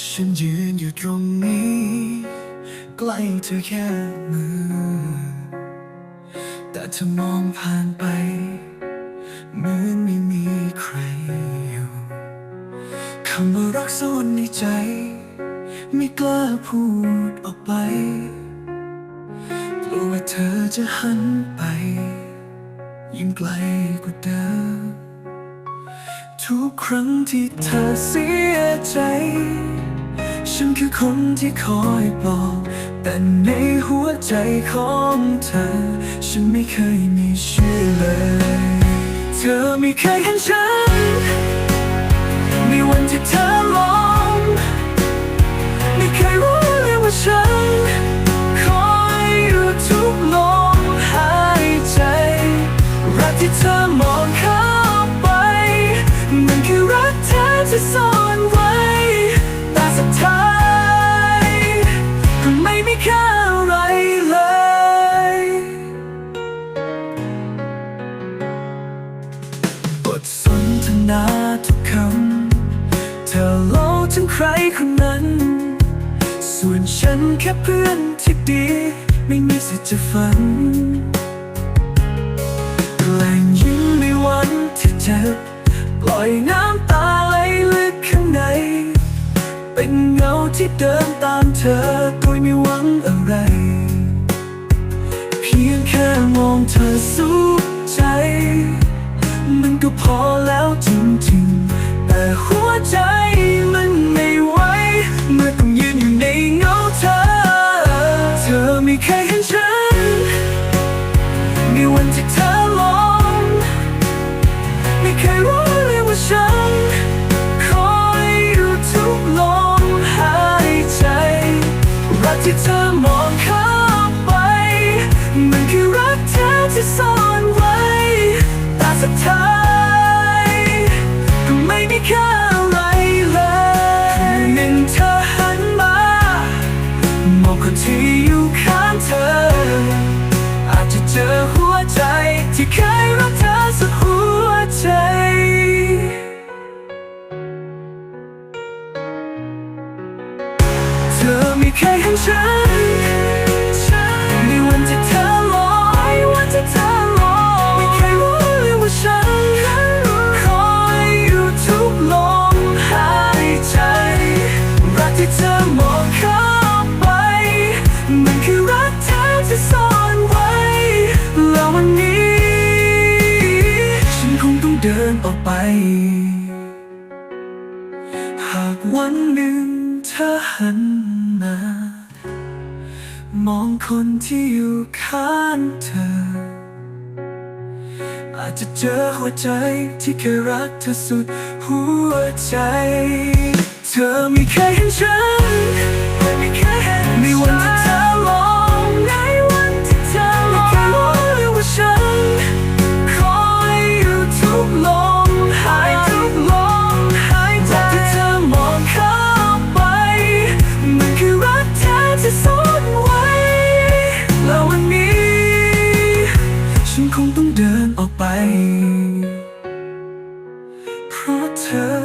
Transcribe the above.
ฉันยืนอยู่ตรงนี้ ใกล้เธอแค่มือ แต่เธอมองผ่านไป เหมือนไม่มีใครอยู่คำว่ารักซ่อนในใจ ไม่กล้าพูดออกไปกลัวว่าเธอจะหันไป ยิ่งไกลกว่าเดิมทุกครั้งที่เธอเสียใจ ฉันคือคนที่คอยปลอบแต่ในหัวใจของเธอ ฉันไม่เคยมีชื่อเลย เธอไม่เคยเห็นฉัน ในวันที่เธอลงไม่เคยรู้เลยว่าฉัน คอยอยู่ทุกลมหายใจ รักที่เธอมองเข้าไป มันคือรักแท้ที่ซ่อนไว้ แต่สุดท้าย ไม่มีค่าอะไรเลย บทสนทนาทุกคำ เธอเล่าถึงใครคนนั้น ส่วนฉันแค่เพื่อนที่ดี ไม่มีสิทธิ์จะฝันแกล้งยิ้มในวันที่เจ็บปล่อยน้ำตาไหลลึกข้างใน เป็นเงาที่เดินตามเธอ ที่เธอมองเข้าไป มันคือรักแท้ที่ซ่อนไว้ แต่สุดท้ายก็ไม่มีค่า ฉันในวันที่เธอลอยวันที่เธอลอยไม่เคยรู้เลยว่าฉันคอยอยู่ทุกลมหายใจรักที่เธอมองเข้าไป มันคือรักแท้ที่ซ่อนไว้ แล้ววันนี้ ฉันคงต้องเดินออกไป หากวันหนึ่งเธอหันมา มองคนที่อยู่ข้างเธอ อาจจะเจอหัวใจที่เคยรักเธอสุดหัวใจ เธอไม่เคยเห็นฉัน 그